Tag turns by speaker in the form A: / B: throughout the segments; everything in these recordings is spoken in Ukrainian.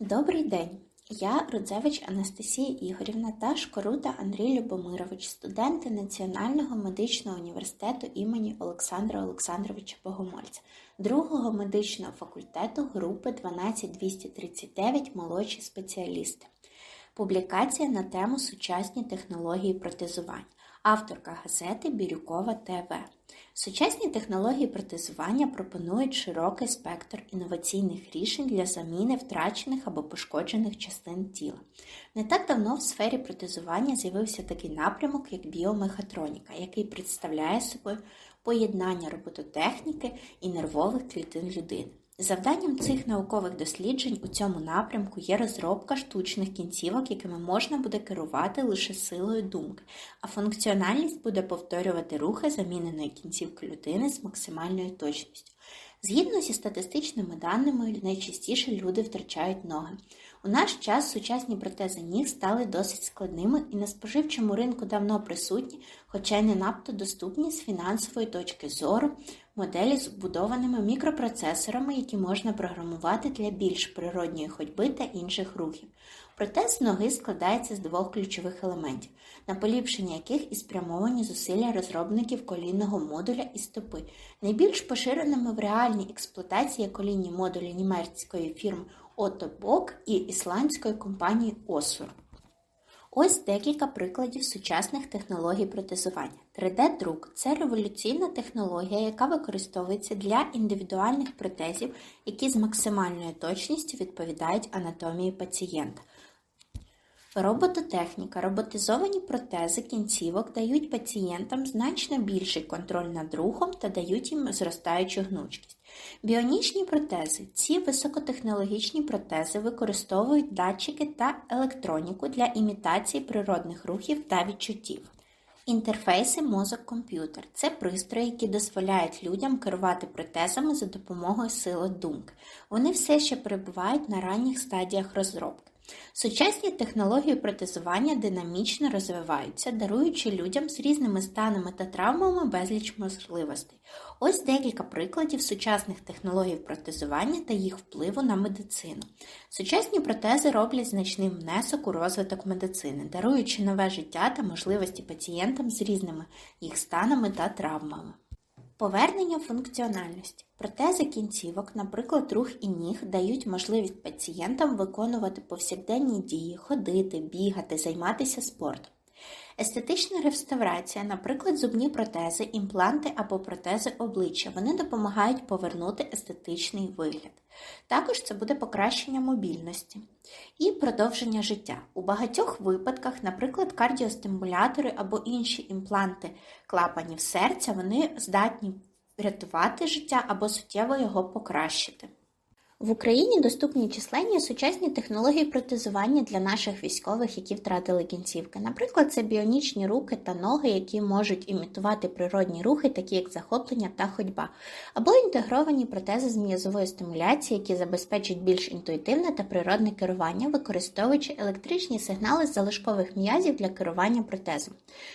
A: Добрий день! Я Рудзевич Анастасія Ігорівна та Шкорута Андрій Любомирович, студенти Національного медичного університету імені Олександра Олександровича Богомольця, другого медичного факультету групи 12239 молодші спеціалісти. Публікація на тему Сучасні технології протезування. Авторка газети Бірюкова ТВ. Сучасні технології протезування пропонують широкий спектр інноваційних рішень для заміни втрачених або пошкоджених частин тіла. Не так давно в сфері протезування з'явився такий напрямок, як біомехатроніка, який представляє собою поєднання робототехніки і нервових клітин людини. Завданням цих наукових досліджень у цьому напрямку є розробка штучних кінцівок, якими можна буде керувати лише силою думки, а функціональність буде повторювати рухи заміненої кінцівки людини з максимальною точністю. Згідно зі статистичними даними, найчастіше люди втрачають ноги. У наш час сучасні протези ніг стали досить складними і на споживчому ринку давно присутні, хоча й не надто доступні з фінансової точки зору моделі з вбудованими мікропроцесорами, які можна програмувати для більш природньої ходьби та інших рухів. Протез ноги складається з двох ключових елементів, на поліпшення яких і спрямовані зусилля розробників колінного модуля і стопи. Найбільш поширеними в реальній експлуатації є колінні модулі німецької фірми Ottobock і ісландської компанії Osur. Ось декілька прикладів сучасних технологій протезування. 3D-друк це революційна технологія, яка використовується для індивідуальних протезів, які з максимальною точністю відповідають анатомії пацієнта. Робототехніка. Роботизовані протези кінцівок дають пацієнтам значно більший контроль над рухом та дають їм зростаючу гнучкість. Біонічні протези. Ці високотехнологічні протези використовують датчики та електроніку для імітації природних рухів та відчуттів. Інтерфейси мозок-комп'ютер це пристрої, які дозволяють людям керувати протезами за допомогою сили думки. Вони все ще перебувають на ранніх стадіях розробки. Сучасні технології протезування динамічно розвиваються, даруючи людям з різними станами та травмами безліч можливостей. Ось декілька прикладів сучасних технологій протезування та їх впливу на медицину. Сучасні протези роблять значний внесок у розвиток медицини, даруючи нове життя та можливості пацієнтам з різними їх станами та травмами. Повернення функціональності. Протези кінцівок, наприклад, рух і ніг, дають можливість пацієнтам виконувати повсякденні дії, ходити, бігати, займатися спортом. Естетична реставрація, наприклад, зубні протези, імпланти або протези обличчя, вони допомагають повернути естетичний вигляд. Також це буде покращення мобільності і продовження життя. У багатьох випадках, наприклад, кардіостимулятори або інші імпланти клапанів серця, вони здатні врятувати життя або суттєво його покращити. В Україні доступні численні сучасні технології протезування для наших військових, які втратили кінцівки. Наприклад, це біонічні руки та ноги, які можуть імітувати природні рухи, такі як захоплення та ходьба, або інтегровані протези з м'язової стимуляції, які забезпечують більш інтуїтивне та природне керування, використовуючи електричні сигнали з залишкових м'язів для керування протезом.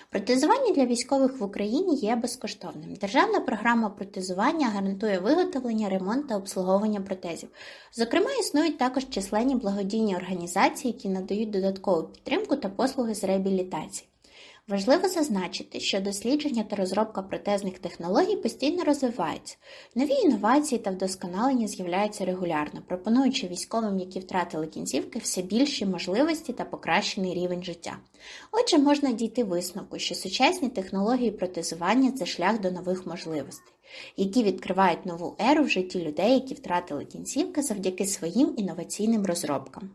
A: Протезування для військових в Україні є безкоштовним. Державна програма протезування гарантує виготовлення, ремонт та обслуговування протезів. Зокрема, існують також численні благодійні організації, які надають додаткову підтримку та послуги з реабілітації. Важливо зазначити, що дослідження та розробка протезних технологій постійно розвиваються. Нові інновації та вдосконалення з'являються регулярно, пропонуючи військовим, які втратили кінцівки, все більші можливості та покращений рівень життя. Отже, можна дійти висновку, що сучасні технології протезування це шлях до нових можливостей, які відкривають нову еру в житті людей, які втратили кінцівки завдяки своїм інноваційним розробкам.